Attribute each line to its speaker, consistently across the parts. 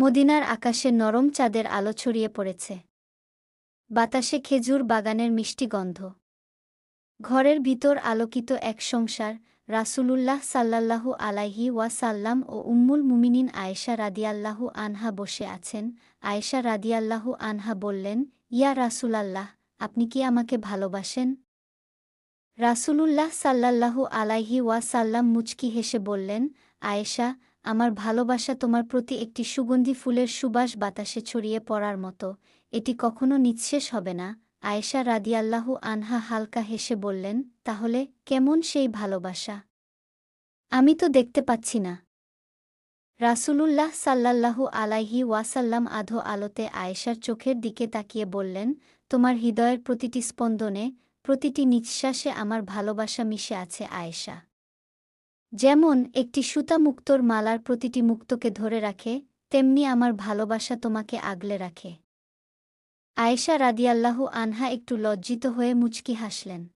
Speaker 1: মদিনার আকাশে নরম চাঁদের আলো ছড়িয়ে পড়েছে। বাতাসে খেজুর বাগানের মিষ্টি গন্ধ। ঘরের ভিতর আলোকিত এক সংসার, রাসূলুল্লাহ সাল্লাল্লাহু আলাইহি ওয়াসাল্লাম ও উম্মুল মুমিনিন আয়েশা রাদিয়াল্লাহু আনহা বসে আছেন। আয়েশা রাদিয়াল্লাহু আনহা বললেন, ইয়া রাসূলাল্লাহ, আপনি কি আমাকে ভালোবাসেন? রাসূলুল্লাহ সাল্লাল্লাহু আলাইহি ওয়াসাল্লাম মুচকি হেসে বললেন, আয়েশা আমার ভালোবাসা তোমার প্রতি একটি সুগন্ধি ফুলের সুবাস বাতাসে ছড়িয়ে পড়ার মতো। এটি কখনো নিঃশেষ হবে না। আয়েশা রাদিয়াল্লাহু আনহা হালকা হেসে বললেন, তাহলে কেমন সেই ভালোবাসা? আমি তো দেখতে পাচ্ছি না। রাসূলুল্লাহ সাল্লাল্লাহু আলাইহি ওয়াসাল্লাম আধো আলোতে আয়েশার চোখের দিকে তাকিয়ে বললেন, তোমার হৃদয়ের প্রতিটি স্পন্দনে, প্রতিটি নিঃশ্বাসে আমার ভালোবাসা মিশে আছে, আয়েশা। যেমন, একটি সুতা মুক্তোর মালার প্রতিটি মুক্তকে ধরে রাখে, তেমনি আমার ভালোবাসা তোমাকে আগলে রাখে। আয়েশা রাদিয়াল্লাহু আনহা একটু লজ্জিত হয়ে মুচকি হাসলেন।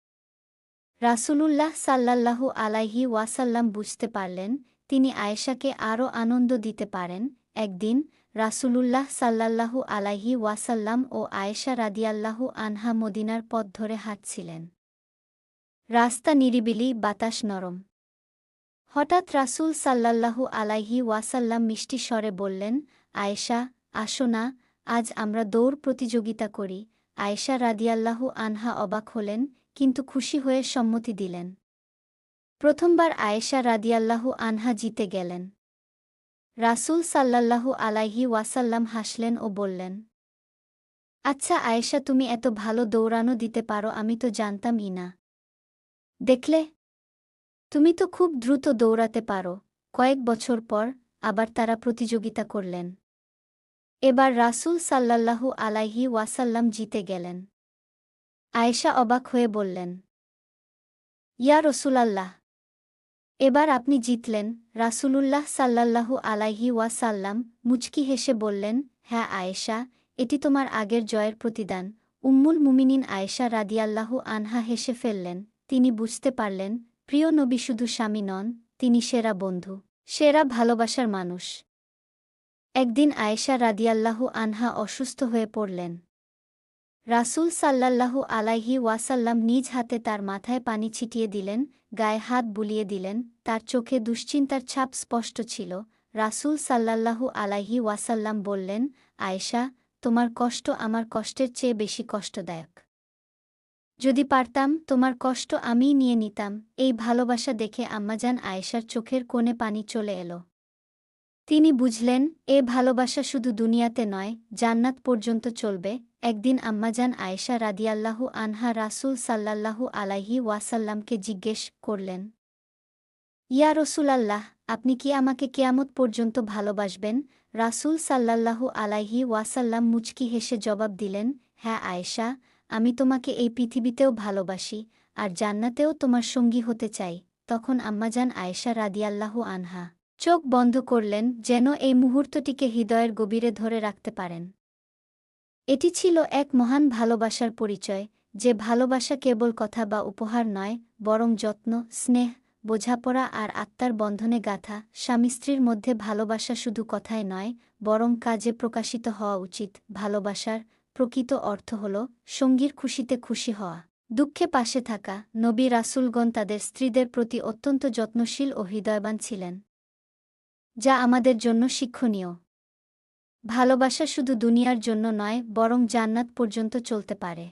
Speaker 1: রাসূলুল্লাহ সাল্লাল্লাহু আলাইহি ওয়াসাল্লাম বুঝতে পারলেন, তিনি আয়েশাকে আরও আনন্দ দিতে পারেন। একদিন, রাসূলুল্লাহ সাল্লাল্লাহু আলাইহি ওয়াসাল্লাম ও আয়েশা রাদিয়াল্লাহু আনহা মদিনার পথ ধরে হাঁটছিলেন। রাস্তা নিরিবিলি, বাতাস নরম। হঠাৎ রাসূল সাল্লাল্লাহু আলাইহি ওয়াসাল্লাম মিষ্টি স্বরে বললেন, আয়েশা, আসো না, আজ আমরা দৌড় প্রতিযোগিতা করি। আয়েশা রাদিয়াল্লাহু আনহা অবাক হলেন, কিন্তু খুশি হয়ে সম্মতি দিলেন। প্রথমবার আয়েশা রাদিয়াল্লাহু আনহা জিতে গেলেন। রাসূল সাল্লাল্লাহু আলাইহি ওয়াসাল্লাম হাসলেন ও বললেন আচ্ছা আয়েশা, তুমি এত ভালো দৌড়ানো দিতে পারো, আমি তো জানতামই না। দেখলে তুমি তো খুব দ্রুত দৌড়াতে পারো। কয়েক বছর পর আবার তারা প্রতিযোগিতা করলেন। এবার রাসূল সাল্লাল্লাহু আলাইহি ওয়াসাল্লাম জিতে গেলেন। আয়েশা অবাক হয়ে বললেন, ইয়া রসুলাল্লাহ, এবার আপনি জিতলেন। রাসূলুল্লাহ সাল্লাল্লাহু আলাইহি ওয়াসাল্লাম মুচকি হেসে বললেন হ্যাঁ আয়েশা, এটি তোমার আগের জয়ের প্রতিদান। উম্মুল মুমিনিন আয়েশা রাদিয়াল্লাহু আনহা হেসে ফেললেন। তিনি বুঝতে পারলেন প্রিয় নবী শুধু স্বামী নন, তিনি সেরা বন্ধু, সেরা ভালোবাসার মানুষ। একদিন আয়েশা রাদিয়াল্লাহু আনহা অসুস্থ হয়ে পড়লেন। রাসূল সাল্লাল্লাহু আলাইহি ওয়াসাল্লাম নিজ হাতে তার মাথায় পানি ছিটিয়ে দিলেন, গায়ে হাত বুলিয়ে দিলেন, তার চোখে দুশ্চিন্তার ছাপ স্পষ্ট ছিল। রাসূল সাল্লাল্লাহু আলাইহি ওয়াসাল্লাম বললেন, আয়েশা, তোমার কষ্ট আমার কষ্টের চেয়ে বেশি কষ্টদায়ক। যদি পারতাম, তোমার কষ্ট আমিই নিয়ে নিতাম। এই ভালোবাসা দেখে আম্মাজান আয়েশার চোখের কোণে পানি চলে এলো। তিনি বুঝলেন, এ ভালোবাসা শুধু দুনিয়াতে নয়, জান্নাত পর্যন্ত চলবে। একদিন আম্মাজান আয়েশা রাদিয়াল্লাহু আনহা রাসূল সাল্লাল্লাহু আলাইহি ওয়াসাল্লামকে জিজ্ঞেস করলেন, ইয়া রসুলাল্লাহ, আপনি কি আমাকে কেয়ামত পর্যন্ত ভালোবাসবেন? রাসূল সাল্লাল্লাহু আলাইহি ওয়াসাল্লাম মুচকি হেসে জবাব দিলেন হ্যাঁ আয়েশা আমি তোমাকে এই পৃথিবীতেও ভালোবাসি, আর জান্নাতেও তোমার সঙ্গী হতে চাই, তখন আম্মাজান আয়েশা রাদিয়াল্লাহু আনহা। চোখ বন্ধ করলেন যেন এই মুহূর্তটিকে হৃদয়ের গভীরে ধরে রাখতে পারেন। এটি ছিল এক মহান ভালোবাসার পরিচয়, যে ভালোবাসা কেবল কথা বা উপহার নয়, বরং যত্ন, স্নেহ, বোঝাপড়া আর আত্মার বন্ধনে গাথা, স্বামী স্ত্রীর মধ্যে ভালোবাসা শুধু কথায় নয়, বরং কাজে প্রকাশিত হওয়া উচিত, ভালোবাসার প্রকৃত অর্থ হল সঙ্গীর খুশিতে খুশি হওয়া। দুঃখে পাশে থাকা নবী রাসুলগণ তাদের স্ত্রীদের প্রতি অত্যন্ত যত্নশীল ও হৃদয়বান ছিলেন। যা আমাদের জন্য শিক্ষণীয়। ভালোবাসা শুধু দুনিয়ার জন্য নয়, বরং জান্নাত পর্যন্ত চলতে পারে।